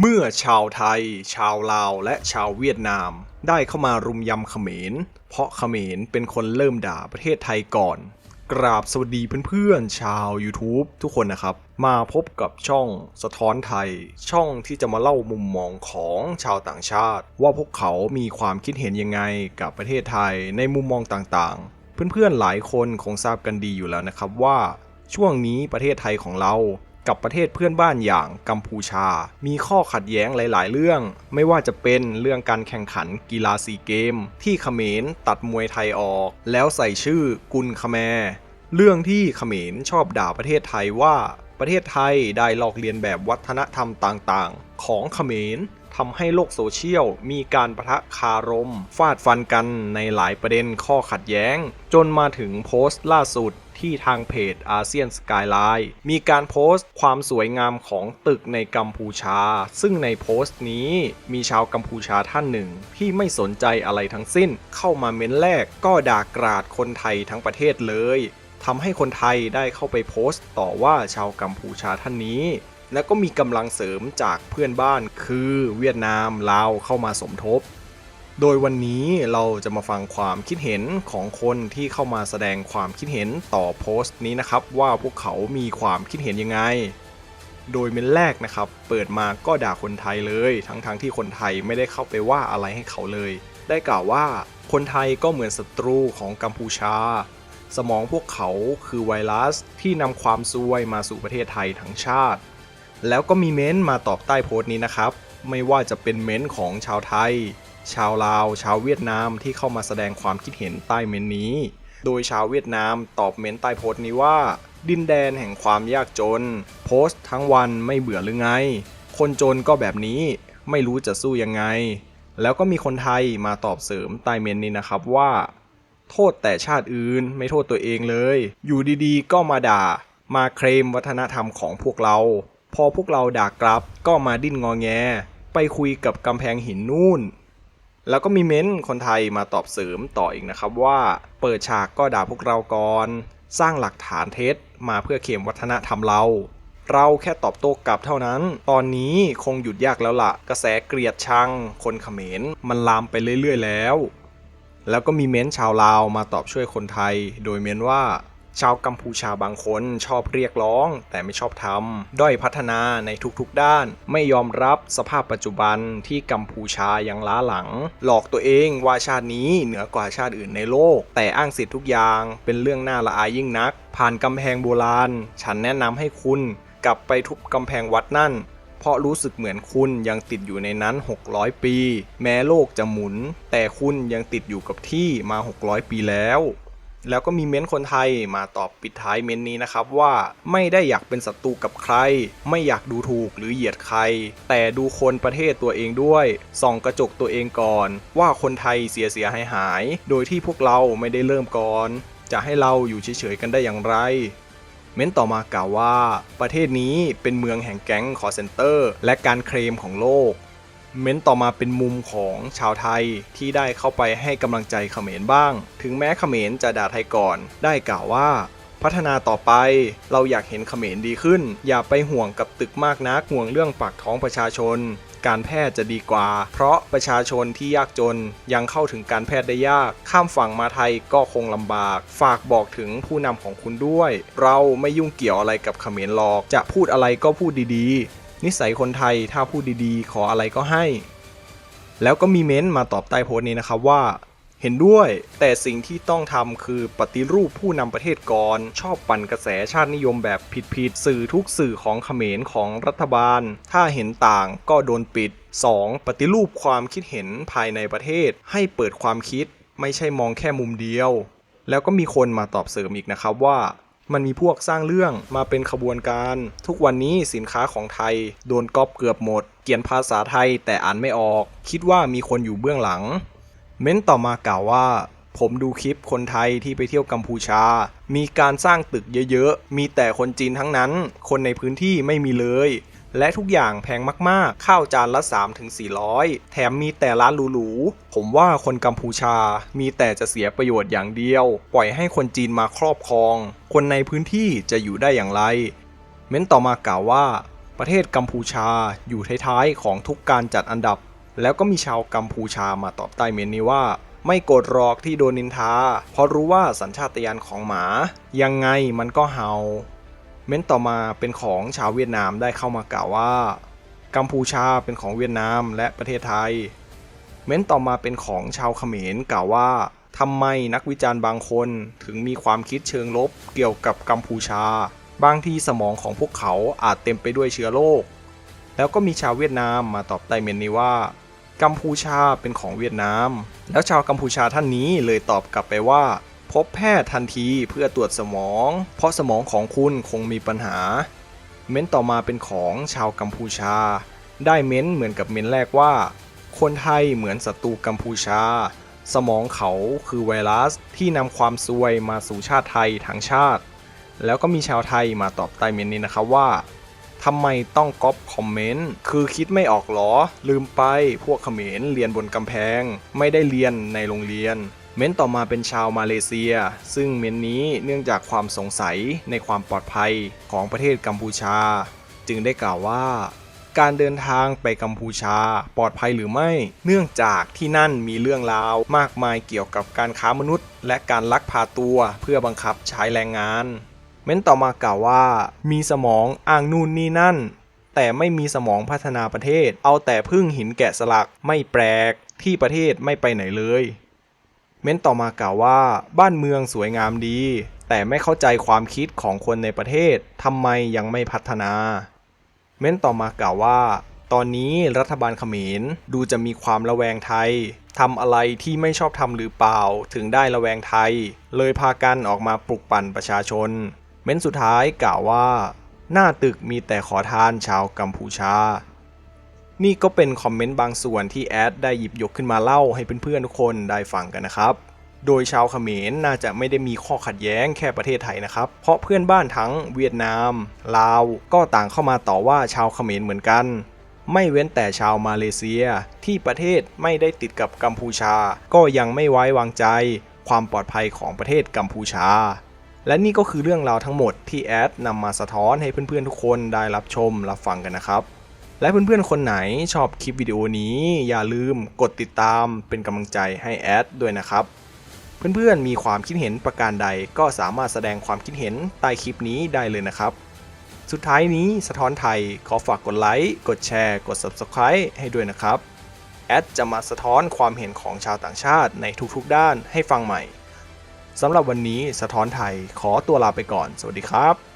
เมื่อชาวไทย ชาวลาว และชาวเวียดนาม ได้เข้ามารุมยำเขมร เพราะเขมรเป็นคนเริ่มด่าประเทศไทยก่อน กราบสวัสดีเพื่อนๆ ชาว YouTube ทุกคนนะครับ มาพบกับช่องสะท้อนไทย ช่องที่จะมาเล่ามุมมองของชาวต่างชาติ ว่าพวกเขามีความคิดเห็นยังไงกับประเทศไทยในมุมมองต่างๆ เพื่อนๆ หลายคนคงทราบกันดีอยู่แล้วนะครับว่า ช่วงนี้ประเทศไทยของเรา กับประเทศเพื่อนบ้านอย่างกัมพูชา มีข้อขัดแย้งหลายๆ เรื่อง ไม่ว่าจะเป็นเรื่องการแข่งขันกีฬาซีเกม ที่เขมรตัดมวยไทยออก แล้วใส่ชื่อกุลคแมร์เรื่องที่เขมรชอบด่าประเทศไทยว่าประเทศไทยได้ลอกเลียนแบบวัฒนธรรมต่างๆ ของเขมรทำให้โลกโซเชียลมีการประทะคารม ฟาดฟันกันในหลายประเด็นข้อขัดแย้ง จนมาถึงโพสต์ล่าสุด ที่ทางเพจอาเซียนสกายไลน์มีการโพสต์ความสวยงามของตึกในกัมพูชา ซึ่งในโพสต์นี้มีชาวกัมพูชาท่านหนึ่ง ที่ไม่สนใจอะไรทั้งสิ้น เข้ามาเม้นแรกก็ด่ากราดคนไทยทั้งประเทศเลยทำให้คนไทยได้เข้าไปโพสต์ ต่อว่าชาวกัมพูชาท่านนี้ แล้วก็มีกำลังเสริมจากเพื่อนบ้านคือเวียดนามลาวเข้ามาสมทบ โดยวันนี้เราจะมาฟังความคิดเห็นของคนที่เข้ามาแสดงความคิดเห็นต่อโพสต์นี้นะครับ ว่าพวกเขามีความคิดเห็นยังไง โดยเมนแรกนะครับ เปิดมาก็ด่าคนไทยเลย ทั้งๆทที่คนไทยไม่ได้เข้าไปว่าอะไรให้เขาเลย ได้กล่าวว่าคนไทยก็เหมือนศัตรูของกัมพูชา สมองพวกเขาคือไวรัสที่นำความซวยมาสู่ประเทศไทยทั้งชาติ แล้วก็มีเม้นต์มาตอบใต้โพสต์นี้นะครับ ไม่ว่าจะเป็นเม้นต์ของชาวไทย ชาวลาว ชาวเวียดนามที่เข้ามาแสดงความคิดเห็นใต้เมนนี้ โดยชาวเวียดนามตอบเมนใต้โพสต์นี้ว่า ดินแดนแห่งความยากจน โพสต์ทั้งวันไม่เบื่อหรือไง คนจนก็แบบนี้ไม่รู้จะสู้ยังไง แล้วก็มีคนไทยมาตอบเสริมใต้เมนนี้นะครับว่า โทษแต่ชาติอื่นไม่โทษตัวเองเลย อยู่ดีๆ ก็มาด่า มาเคลมวัฒนธรรมของพวกเรา พอพวกเราด่ากลับก็มาดิ้นงอแง ไปคุยกับกำแพงหินนู่น แล้วก็มีเม้นคนไทยมาตอบเสริมต่ออีกนะครับว่าเปิดฉากก็ด่าพวกเราก่อน สร้างหลักฐานเท็จมาเพื่อเข็มวัฒนธรรมเรา เราแค่ตอบโต้กลับเท่านั้น ตอนนี้คงหยุดยากแล้วละ่ะ กระแสเกลียดชัง คนเขมรมันลามไปเรื่อยๆแล้ว แล้วก็มีเม้นชาวลาวมาตอบช่วยคนไทย โดยเม้นว่า ชาวกัมพูชาบางคนชอบเรียกร้อง แต่ไม่ชอบทำด้อยพัฒนาในทุกๆด้าน ไม่ยอมรับสภาพปัจจุบันที่กัมพูชายังล้าหลัง หลอกตัวเองว่าชาตินี้เหนือกว่าชาติอื่นในโลก แต่อ้างสิทธิ์ทุกอย่างเป็นเรื่องน่าละอายยิ่งนัก ผ่านกำแพงโบราณ ฉันแนะนำให้คุณกลับไปทุบกำแพงวัดนั่นเพราะรู้สึกเหมือนคุณยังติดอยู่ในนั้น 600 ปี แม้โลกจะหมุน แต่คุณยังติดอยู่กับที่มา 600 ปีแล้ว แล้วก็มีเม้นต์คนไทยมาตอบปิดท้ายเม้นต์นี้นะครับว่าไม่ได้อยากเป็นศัตรูกับใคร ไม่อยากดูถูกหรือเหยียดใคร แต่ดูคนประเทศตัวเองด้วยส่องกระจกตัวเองก่อน ว่าคนไทยเสียเสียหายหาย โดยที่พวกเราไม่ได้เริ่มก่อน จะให้เราอยู่เฉยๆกันได้อย่างไรเม้นต่อมากล่าวว่า ประเทศนี้เป็นเมืองแห่งแก๊งคอร์เซนเตอร์ และการเคลมของโลก เม้นต่อมาเป็นมุมของชาวไทยที่ได้เข้าไปให้กำลังใจเขมรบ้าง ถึงแม้เขมรจะด่าไทยก่อน ได้กล่าวว่า พัฒนาต่อไปเราอยากเห็นเขมรดีขึ้น อย่าไปห่วงกับตึกมากนักห่วงเรื่องปากท้องประชาชน การแพทย์จะดีกว่า เพราะประชาชนที่ยากจนยังเข้าถึงการแพทย์ได้ยาก ข้ามฝั่งมาไทยก็คงลำบาก ฝากบอกถึงผู้นำของคุณด้วย เราไม่ยุ่งเกี่ยวอะไรกับเขมรหรอก จะพูดอะไรก็พูดดีๆ นิสัยคนไทยถ้าพูดดีๆ ขออะไรก็ให้ แล้วก็มีเม้นต์มาตอบใต้โพสต์นี้นะครับว่าเห็นด้วย แต่สิ่งที่ต้องทำคือปฏิรูปผู้นำประเทศก่อนชอบปั่นกระแสชาตินิยมแบบผิดๆสื่อทุกสื่อของเขมรของรัฐบาล ถ้าเห็นต่างก็โดนปิด 2. ปฏิรูปความคิดเห็นภายในประเทศ ให้เปิดความคิด ไม่ใช่มองแค่มุมเดียว แล้วก็มีคนมาตอบเสริมอีกนะครับว่า มันมีพวกสร้างเรื่องมาเป็นขบวนการ ทุกวันนี้สินค้าของไทย โดนก๊อปเกือบหมด เขียนภาษาไทยแต่อ่านไม่ออก คิดว่ามีคนอยู่เบื้องหลัง เม้นต่อมากล่าวว่า ผมดูคลิปคนไทยที่ไปเที่ยวกัมพูชา มีการสร้างตึกเยอะๆ มีแต่คนจีนทั้งนั้น คนในพื้นที่ไม่มีเลย และทุกอย่างแพงมากๆ ข้าวจานละ 3-400 แถมมีแต่ร้านหรูๆ ผมว่าคนกัมพูชามีแต่จะเสียประโยชน์อย่างเดียว ปล่อยให้คนจีนมาครอบครอง คนในพื้นที่จะอยู่ได้อย่างไร เม้นต่อมากล่าวว่า ประเทศกัมพูชาอยู่ท้ายๆ ของทุกการจัดอันดับ แล้วก็มีชาวกัมพูชามาตอบใต้เมนนี้ว่าไม่โกรธหรอกที่โดนนินทา เพราะรู้ว่าสัญชาตญาณของหมา ยังไงมันก็เห่า เม้นต่อมาเป็นของชาวเวียดนามได้เข้ามากล่าวว่า กัมพูชาเป็นของเวียดนามและประเทศไทย เม้นต่อมาเป็นของชาวเขมรกล่าวว่าทำไมนักวิจารณ์บางคนถึงมีความคิดเชิงลบเกี่ยวกับกัมพูชา บางที่สมองของพวกเขาอาจเต็มไปด้วยเชื้อโรคแล้วก็มีชาวเวียดนามมาตอบใต้เมนนี้ว่า กัมพูชาเป็นของเวียดนาม แล้วชาวกัมพูชาท่านนี้เลยตอบกลับไปว่า พบแพทย์ทันทีเพื่อตรวจสมอง เพราะสมองของคุณคงมีปัญหา เม้นต่อมาเป็นของชาวกัมพูชา ได้เม้นเหมือนกับเม้นแรกว่า คนไทยเหมือนศัตรูกัมพูชา สมองเขาคือไวรัสที่นำความซวยมาสู่ชาติไทยทั้งชาติ แล้วก็มีชาวไทยมาตอบใต้เม้นนี้นะครับว่าทำไมต้องก๊อปคอมเมนต์ คือคิดไม่ออกหรอ ลืมไปพวกเขมรเรียนบนกำแพง ไม่ได้เรียนในโรงเรียน เม้นต่อมาเป็นชาวมาเลเซีย ซึ่งเม้นนี้เนื่องจากความสงสัยในความปลอดภัยของประเทศกัมพูชา จึงได้กล่าวว่า การเดินทางไปกัมพูชาปลอดภัยหรือไม่ เนื่องจากที่นั่นมีเรื่องราวมากมายเกี่ยวกับการค้ามนุษย์ และการลักพาตัวเพื่อบังคับใช้แรงงาน เม้นต่อมากล่าวว่า มีสมองอ้างนู่นนี่นั่น แต่ไม่มีสมองพัฒนาประเทศ เอาแต่พึ่งหินแกะสลักไม่แปลกที่ประเทศไม่ไปไหนเลย เม้นต่อมากล่าวว่า บ้านเมืองสวยงามดี แต่ไม่เข้าใจความคิดของคนในประเทศทำไมยังไม่พัฒนา เม้นต่อมากล่าวว่า ตอนนี้รัฐบาลเขมรดูจะมีความระแวงไทยทำอะไรที่ไม่ชอบทำหรือเปล่า ถึงได้ระแวงไทย เลยพากันออกมาปลุกปั่นประชาชน เม้นสุดท้ายกล่าวว่า หน้าตึกมีแต่ขอทานชาวกัมพูชา นี่ก็เป็นคอมเมนต์บางส่วนที่แอดได้หยิบยกขึ้นมาเล่าให้เพื่อนๆทุกคนได้ฟังกันนะครับ โดยชาวเขมรน่าจะไม่ได้มีข้อขัดแย้งแค่ประเทศไทยนะครับ เพราะเพื่อนบ้านทั้งเวียดนาม ลาว ก็ต่างเข้ามาต่อว่าชาวเขมรเหมือนกัน ไม่เว้นแต่ชาวมาเลเซียที่ประเทศไม่ได้ติดกับกัมพูชา ก็ยังไม่ไว้วางใจ ความปลอดภัยของประเทศกัมพูชาและนี่ก็คือเรื่องราวทั้งหมดที่แอดนำมาสะท้อนให้เพื่อนๆทุกคนได้รับชมรับฟังกันนะครับ และเพื่อนๆ คนไหนชอบคลิปวิดีโอนี้ อย่าลืมกดติดตามเป็นกำลังใจให้แอดด้วยนะครับ เพื่อนๆ มีความคิดเห็นประการใดก็สามารถแสดงความคิดเห็นใต้คลิปนี้ได้เลยนะครับ สุดท้ายนี้สะท้อนไทยขอฝากกดไลค์ กดแชร์ กด Subscribe ให้ด้วยนะครับ แอดจะมาสะท้อนความเห็นของชาวต่างชาติในทุกๆ ด้านให้ฟังใหม่สำหรับวันนี้สะท้อนไทยขอตัวลาไปก่อน สวัสดีครับ